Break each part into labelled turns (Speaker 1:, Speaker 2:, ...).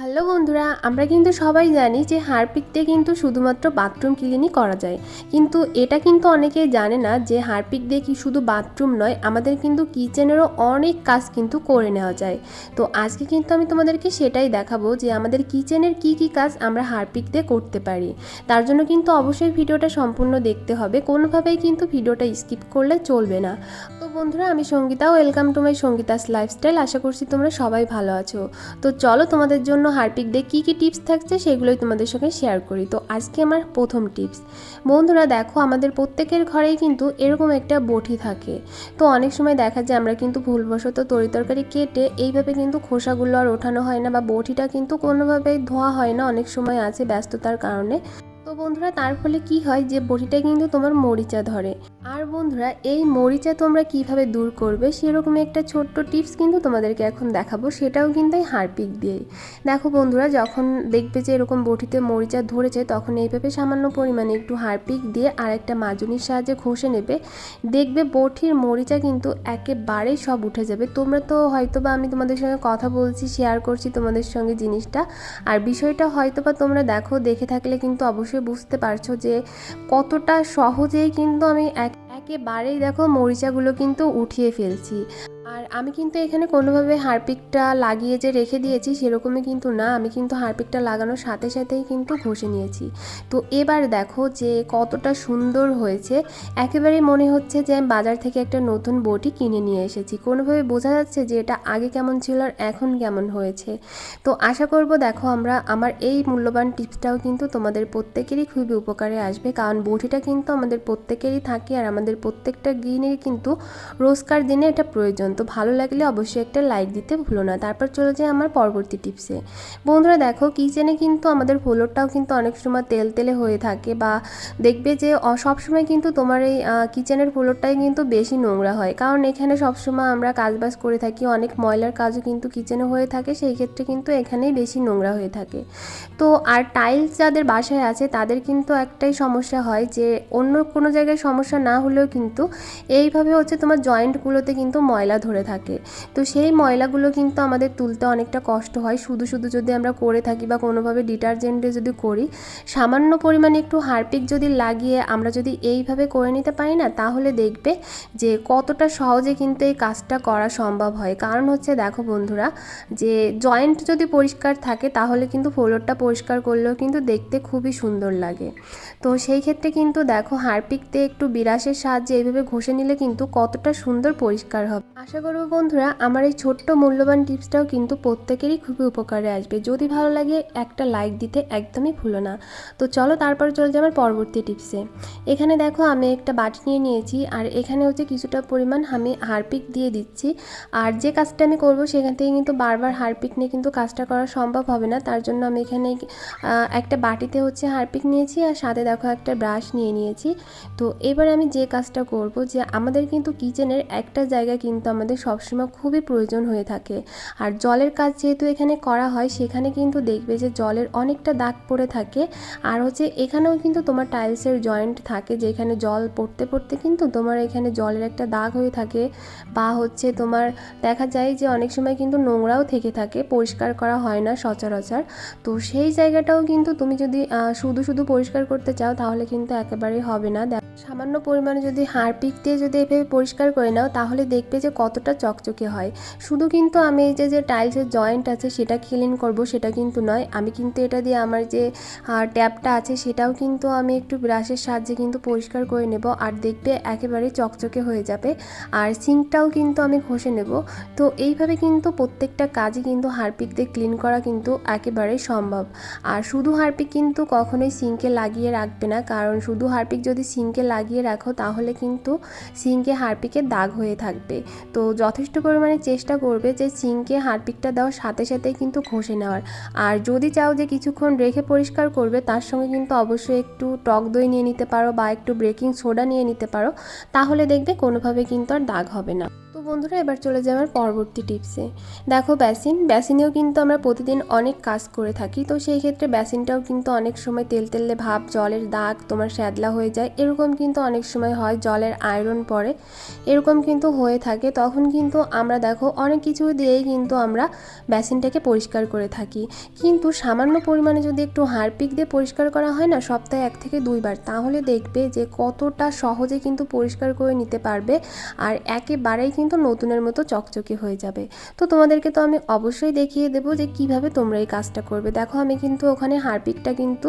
Speaker 1: Hello বন্ধুরা, আমরা কিন্তু সবাই জানি যে হারপিক দিয়ে কিন্তু শুধুমাত্র বাথরুম ক্লিনই করা যায়। কিন্তু এটা কিন্তু অনেকেই জানে না যে হারপিক দিয়ে কি শুধু বাথরুম নয়, আমাদের কিন্তু কিচেনেরও অনেক কাজ কিন্তু করে নেওয়া যায়। তো আজকে কিন্তু আমি তোমাদেরকে সেটাই দেখাবো যে আমাদের কিচেনের কি কি কাজ আমরা হারপিক দিয়ে করতে পারি। তার জন্য কিন্তু অবশ্যই ভিডিওটা সম্পূর্ণ দেখতে হবে, কোনোভাবেই কিন্তু ভিডিওটা স্কিপ করলে চলবে না। বন্ধুরা, আমি Sangeeta welcome to my Sangeeta's lifestyle আশা করছি তোমরা সবাই ভালো আছো। তো চলো তোমাদের জন্য হারপিক দিয়ে কী কী টিপস থাকছে সেগুলোই তোমাদের সঙ্গে শেয়ার করি। তো আজকে আমার প্রথম টিপস বন্ধুরা, দেখো, আমাদের প্রত্যেকের ঘরেই কিন্তু এরকম একটা বটি থাকে। তো অনেক সময় দেখা যায় আমরা কিন্তু ভুলবশত তরি তরকারি কেটে এইভাবে কিন্তু খোসাগুলো আর ওঠানো হয় না বা বটিটা কিন্তু কোনোভাবেই ধোয়া হয় না। অনেক সময় আছে ব্যস্ততার কারণে। তো বন্ধুরা, তার ফলে কি হয় যে বটিটা কিন্তু তোমার মরিচা ধরে। আর বন্ধুরা, এই মরিচা তোমরা কীভাবে দূর করবে সেরকম একটা ছোট্ট টিপস কিন্তু তোমাদেরকে এখন দেখাবো, সেটাও কিন্তু এই হারপিক দিয়েই। দেখো বন্ধুরা, যখন দেখবে যে এরকম বটিতে মরিচা ধরেছে, তখন এইভাবে সামান্য পরিমাণে একটু হারপিক দিয়ে আর একটা মাজুনির সাহায্যে ঘষে নেবে। দেখবে বটির মরিচা কিন্তু একেবারেই সব উঠে যাবে। তোমরা তো হয়তো বা আমি তোমাদের সঙ্গে কথা বলছি শেয়ার করছি তোমাদের সঙ্গে জিনিসটা। আর বিষয়টা হয়তো বা তোমরা দেখো, দেখে থাকলে কিন্তু অবশ্যই বুঝতে পারছ যে কতটা সহজেই কিন্তু আমি এক একেবারেই দেখো মরিচাগুলো কিন্তু উঠিয়ে ফেলছি। আর আমি কিন্তু এখানে কোনোভাবে হারপিকটা লাগিয়ে যে রেখে দিয়েছি সেরকমই কিন্তু না। আমি কিন্তু হারপিকটা লাগানোর সাথে সাথেই কিন্তু ঘষে নিয়েছি। তো এবার দেখো যে কতটা সুন্দর হয়েছে। একেবারেই মনে হচ্ছে যে আমি বাজার থেকে একটা নতুন বটি কিনে নিয়ে এসেছি। কোনোভাবে বোঝা যাচ্ছে যে এটা আগে কেমন ছিল আর এখন কেমন হয়েছে। তো আশা করব দেখো আমরা, আমার এই মূল্যবান টিপসটাও কিন্তু তোমাদের প্রত্যেকেরই খুবই উপকারে আসবে। কারণ বটিটা কিন্তু আমাদের প্রত্যেকেরই থাকে আর আমাদের প্রত্যেকটা গৃহিণীর কিন্তু রোজকার দিনে এটা প্রয়োজন। তো ভালো লাগলে অবশ্যই একটা লাইক দিতে ভুলো না। তারপর চলে যায় আমার পরবর্তী টিপসে বন্ধুরা দেখো কিচেনে কিন্তু আমাদের ফ্লোরটাও কিন্তু অনেক সময় তেল তেলে হয়ে থাকে বা দেখবে যে সবসময় কিন্তু তোমার এই কিচেনের ফ্লোরটাই কিন্তু বেশি নোংরা হয়। কারণ এখানে সবসময় আমরা কাজবাজ করে থাকি, অনেক ময়লার কাজও কিন্তু কিচেনে হয়ে থাকে, সেই ক্ষেত্রে কিন্তু এখানেই বেশি নোংরা হয়ে থাকে। তো, আর টাইলস যাদের বাসায় আছে, তাদের কিন্তু একটাই সমস্যা হয় যে, অন্য কোনো জায়গায় সমস্যা না হলেও কিন্তু এইভাবে হচ্ছে তোমার জয়েন্টগুলোতে কিন্তু ময়লা ধরে থাকে। তো সেই ময়লাগুলো কিন্তু আমাদের তুলতে অনেকটা কষ্ট হয়। শুধু শুধু যদি আমরা করে থাকি বা কোনোভাবে ডিটারজেন্টে যদি করি, সামান্য পরিমাণে একটু হারপিক যদি লাগিয়ে আমরা যদি এইভাবে করে নিতে পারি না, তাহলে দেখবে যে কতটা সহজে কিন্তু এই কাজটা করা সম্ভব হয়। কারণ হচ্ছে দেখো বন্ধুরা, যে জয়েন্ট যদি পরিষ্কার থাকে, তাহলে কিন্তু ফ্লোরটা পরিষ্কার করলেও কিন্তু দেখতে খুবই সুন্দর লাগে। তো সেই ক্ষেত্রে কিন্তু দেখো হারপিকতে একটু বিরাসের সাহায্যে এইভাবে ঘষে নিলে কিন্তু কতটা সুন্দর পরিষ্কার হবে। আশা করব বন্ধুরা, আমার এই ছোট্ট মূল্যবান টিপসটাও কিন্তু প্রত্যেকেরই খুবই উপকারে আসবে। যদি ভালো লাগে একটা লাইক দিতে একদমই ভুলো না। তো চলো তারপর চলে যাবে আমার পরবর্তী টিপসে। এখানে দেখো আমি একটা বাটি নিয়ে নিয়েছি, আর এখানে হচ্ছে কিছুটা পরিমাণ আমি হারপিক দিয়ে দিচ্ছি। আর যে কাজটা আমি করব সেখান থেকে কিন্তু বারবার হারপিক নিয়ে কিন্তু কাজটা করা সম্ভব হবে না। তার জন্য আমি এখানে একটা বাটিতে হচ্ছে হারপিক নিয়েছি, আর সাথে দেখো একটা ব্রাশ নিয়ে নিয়েছি। তো এবার আমি যে কাজটা করব যে আমাদের কিন্তু কিচেনের একটা জায়গা কিন্তু আমাদের সবসময় খুবই প্রয়োজন হয়ে থাকে। আর জলের কাজ যেহেতু এখানে করা হয়, সেখানে কিন্তু দেখবে যে জলের অনেকটা দাগ পড়ে থাকে। আর হচ্ছে এখানেও কিন্তু তোমার টাইলসের জয়েন্ট থাকে, যেখানে জল পড়তে পড়তে কিন্তু তোমার এখানে জলের একটা দাগ হয়ে থাকে। বা হচ্ছে তোমার দেখা যায় যে অনেক সময় কিন্তু নোংরাও থেকে থাকে, পরিষ্কার করা হয় না সচরাচর। তো সেই জায়গাটাও কিন্তু তুমি যদি শুধু শুধু পরিষ্কার করতে চাও, তাহলে কিন্তু একেবারেই হবে না। সামান্য পরিমাণে যদি হারপিক দিয়ে যদি এভাবে পরিষ্কার করে নাও, তাহলে দেখবে যে কতটা চকচকে হয়। শুধু কিন্তু আমি এই যে যে টাইলসের জয়েন্ট আছে, সেটা ক্লিন করব, সেটা কিন্তু নয়। আমি কিন্তু এটা দিয়ে আমার যে ট্যাপটা আছে, সেটাও কিন্তু আমি একটু ব্রাশের সাহায্যে কিন্তু পরিষ্কার করে নেব আর দেখবে একেবারে চকচকে হয়ে যাবে। আর সিঙ্কটাও কিন্তু আমি ঘষে নেব। তো এইভাবে কিন্তু প্রত্যেকটা কাজই কিন্তু হারপিক দিয়ে ক্লিন করা কিন্তু একেবারে সম্ভব। আর শুধু হারপিক কিন্তু কখনোই সিঙ্কে লাগিয়ে রাখবে না। কারণ শুধু হারপিক যদি সিঙ্কে লাগিয়ে রাখো, তাহলে কিন্তু সিঙ্কে হারপিকের দাগ হয়ে থাকবে। তো যথেষ্ট পরিমাণে চেষ্টা করবে যে সিঙ্কে হারপিকটা দেওয়ার সাথে সাথে কিন্তু ঘষে নেওয়ার। আর যদি চাও যে কিছুক্ষণ রেখে পরিষ্কার করবে, তার সঙ্গে কিন্তু অবশ্যই একটু টক দই নিয়ে নিতে পারো বা একটু বেকিং সোডা নিয়ে নিতে পারো। তাহলে দেখবে কোনোভাবে কিন্তু আর দাগ হবে না। তো বন্ধুরা, এবার চলে আমার পরবর্তী টিপসে দেখো, বেসিন। বেসিনেও কিন্তু আমরা প্রতিদিন অনেক কাজ করে থাকি, তো সেই ক্ষেত্রে বেসিনটাও কিন্তু অনেক সময় তেল তেলে ভাব, জলের দাগ, তোমার শ্যাদলা হয়ে যায়। এরকম কিন্তু অনেক সময় হয়, জলের আয়রন পড়ে। এরকম কিন্তু হয়ে থাকে। তখন কিন্তু আমরা দেখো, অনেক কিছু দিয়েই কিন্তু আমরা বেসিনটাকে পরিষ্কার করে থাকি। কিন্তু সামান্য পরিমাণে যদি একটু হারপিক দিয়ে পরিষ্কার করা হয় না, সপ্তাহে এক থেকে দুইবার তাহলে দেখবে যে কতটা সহজে কিন্তু পরিষ্কার করে নিতে পারবে। আর একেবারেই কিন্তু নতুনের মতো চকচকে হয়ে যাবে। তো তোমাদেরকে তো আমি অবশ্যই দেখিয়ে দেবো যে কীভাবে তোমরা এই কাজটা করবে। দেখো আমি কিন্তু ওখানে হারপিকটা কিন্তু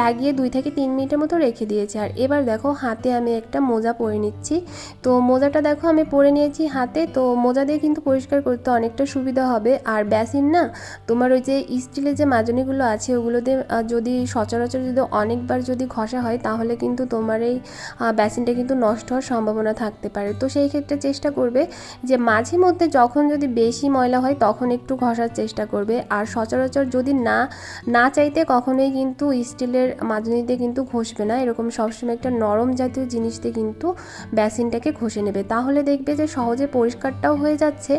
Speaker 1: লাগিয়ে দুই থেকে তিন মিনিটের মতো রেখে দিয়েছি। আর এবার দেখো হাতে আমি একটা মোজা পরে নিচ্ছি। তো মোজাটা দেখো আমি পরে নিয়েছি হাতে। তো মোজা দিয়ে কিন্তু পরিষ্কার করতে অনেকটা সুবিধা হবে। আর বেসিন না তোমার ওই যে স্টিলের যে মাজনিগুলো আছে ওগুলোতে যদি সচরাচর যদি অনেকবার যদি ঘষা হয় তাহলে কিন্তু তোমার এই আহ, বেসিনটা কিন্তু নষ্ট হওয়ার সম্ভাবনা থাকতে পারে। তো সেই ক্ষেত্রে চেষ্টা করবে যে মাঝে মধ্যে যখন যদি বেশি ময়লা হয় তখন একটু ঘষার চেষ্টা করবে। আর সচরাচর যদি না না চাইতে কখনোই কিন্তু স্টিলের মাজনিতে কিন্তু ঘষবে না। এরকম সবসময় একটা নরম জাতীয় জিনিস দিয়ে কিন্তু বেসিনটাকে ঘষে নেবে। তাহলে দেখবে যে সহজে পরিষ্কারটাও হয়ে যাচ্ছে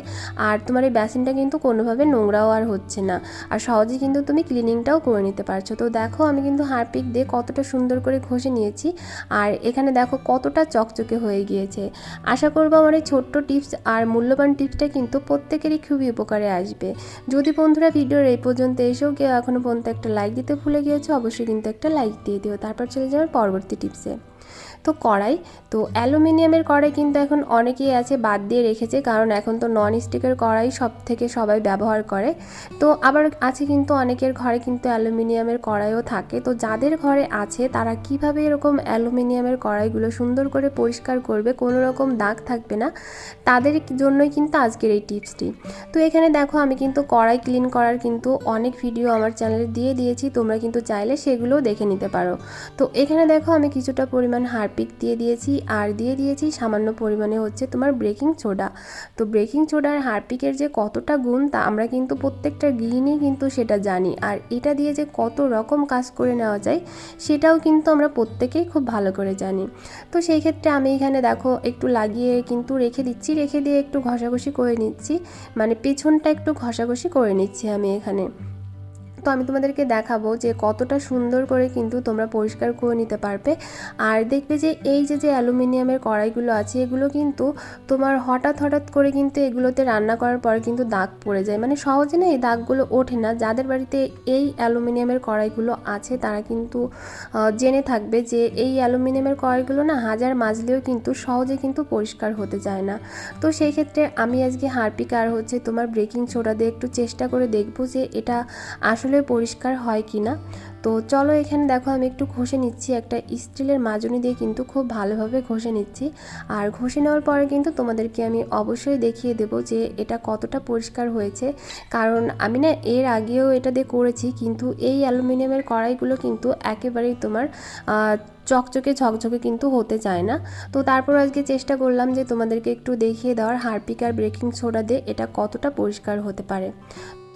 Speaker 1: আর তোমার এই বেসিনটা কিন্তু কোনোভাবে নোংরাও আর হচ্ছে না। আর সহজে কিন্তু তুমি ক্লিনিংটাও করে নিতে পারছ। তো দেখো আমি কিন্তু হারপিক দিয়ে কতটা সুন্দর করে ঘষে নিয়েছি। আর এখানে দেখো কতটা চকচকে হয়ে গিয়েছে। আশা করব আমার এই ছোট্ট টিপস আর মূল্যবান টিপসটা কিন্তু প্রত্যেকেরই খুবই উপকারে আসবে। যদি বন্ধুরা ভিডিওর এই পর্যন্ত এসেও কেউ এখনও পর্যন্ত একটা লাইক দিতে ভুলে গিয়েছে, অবশ্যই কিন্তু একটা লাইক দিয়ে দিও। তারপর চলে যাবে পরবর্তী টিপসে। তো কড়াই। তো অ্যালুমিনিয়ামের কড়াই কিন্তু এখন অনেকেই আছে বাদ দিয়ে রেখেছে, কারণ এখন তো নন স্টিকের কড়াই সব থেকে সবাই ব্যবহার করে। তো আবার আছে কিন্তু অনেকের ঘরে কিন্তু অ্যালুমিনিয়ামের কড়াইও থাকে। তো যাদের ঘরে আছে, তারা কীভাবে এরকম অ্যালুমিনিয়ামের কড়াইগুলো সুন্দর করে পরিষ্কার করবে, কোনো রকম দাগ থাকবে না, তাদের জন্যই কিন্তু আজকের এই টিপসটি। তো এখানে দেখো, আমি কিন্তু কড়াই ক্লিন করার কিন্তু অনেক ভিডিও আমার চ্যানেলে দিয়ে দিয়েছি, তোমরা কিন্তু চাইলে সেগুলোও দেখে নিতে পারো। তো এখানে দেখো, আমি কিছুটা পরিমাণ হারপিক দিয়ে দিয়েছি, আর দিয়ে দিয়েছি সামান্য পরিমাণে হচ্ছে তোমার ব্রেকিং সোডা। তো ব্রেকিং সোডা আর হারপিকের যে কতটা গুণ তা আমরা কিন্তু প্রত্যেকটা গৃহিণী কিন্তু সেটা জানি। আর এটা দিয়ে যে কত রকম কাজ করে নেওয়া যায় সেটাও কিন্তু আমরা প্রত্যেকেই খুব ভালো করে জানি। তো সেই ক্ষেত্রে আমি এখানে দেখো একটু লাগিয়ে কিন্তু রেখে দিচ্ছি, রেখে দিয়ে একটু ঘষাঘষি করে নিচ্ছি। মানে পেছনটা একটু ঘষাঘষি করে নিচ্ছি আমি এখানে। তো আমি তোমাদেরকে দেখাবো যে কতটা সুন্দর করে কিন্তু তোমরা পরিষ্কার করে নিতে পারবে। আর দেখবে যে এই যে যে অ্যালুমিনিয়ামের কড়াইগুলো আছে, এগুলো কিন্তু তোমার হঠাৎ হঠাৎ করে কিন্তু এগুলোতে রান্না করার পরে কিন্তু দাগ পড়ে যায়। মানে সহজে না এই দাগগুলো ওঠে না। যাদের বাড়িতে এই অ্যালুমিনিয়ামের কড়াইগুলো আছে, তারা কিন্তু জেনে থাকবে যে এই অ্যালুমিনিয়ামের কড়াইগুলো না হাজার মাজলেও কিন্তু সহজে কিন্তু পরিষ্কার হতে চায় না। তো সেই ক্ষেত্রে আমি আজকে হারপিক আর হচ্ছে তোমার ব্রেকিং সোডা দিয়ে একটু চেষ্টা করে দেখব যে এটা আসলে পরিষ্কার হয় কি না? তো চলো এখানে দেখো আমি একটু ঘষে নিচ্ছি একটা স্টিলের মাজনি দিয়ে কিন্তু খুব ভালোভাবে ঘষে নিচ্ছি। আর ঘষে নেওয়ার পরে কিন্তু তোমাদেরকে আমি অবশ্যই দেখিয়ে দেবো যে এটা কতটা পরিষ্কার হয়েছে। কারণ আমি না এর আগেও এটা দিয়ে করেছি, কিন্তু এই অ্যালুমিনিয়ামের কড়াইগুলো কিন্তু একেবারেই তোমার চকচকে ঝকঝকে কিন্তু হতে চায় না। তো তারপর আজকে চেষ্টা করলাম যে তোমাদেরকে একটু দেখিয়ে দেওয়ার হারপিক আর ব্রেকিং সোডা দিয়ে এটা কতটা পরিষ্কার হতে পারে।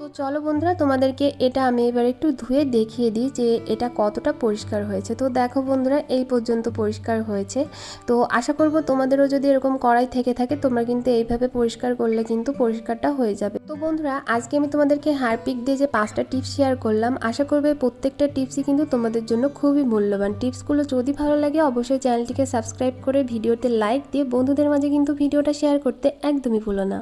Speaker 1: তো চলো বন্ধুরা, তোমাদেরকে এটা আমি এবার একটু ধুয়ে দেখিয়ে দিই যে এটা কতটা পরিষ্কার হয়েছে। তো দেখো বন্ধুরা, এই পর্যন্ত পরিষ্কার হয়েছে। তো আশা করব তোমাদেরও যদি এরকম কড়াই থেকে থাকে, তোমরা কিন্তু এইভাবে পরিষ্কার করলে কিন্তু পরিষ্কারটা হয়ে যাবে। তো বন্ধুরা, আজকে আমি তোমাদেরকে হারপিক দিয়ে যে পাঁচটা টিপস শেয়ার করলাম, আশা করবে প্রত্যেকটা টিপসই কিন্তু তোমাদের জন্য খুবই মূল্যবান। টিপসগুলো যদি ভালো লাগে, অবশ্যই চ্যানেলটিকে সাবস্ক্রাইব করে ভিডিওতে লাইক দিয়ে বন্ধুদের মাঝে কিন্তু ভিডিওটা শেয়ার করতে একদমই ভুলো না।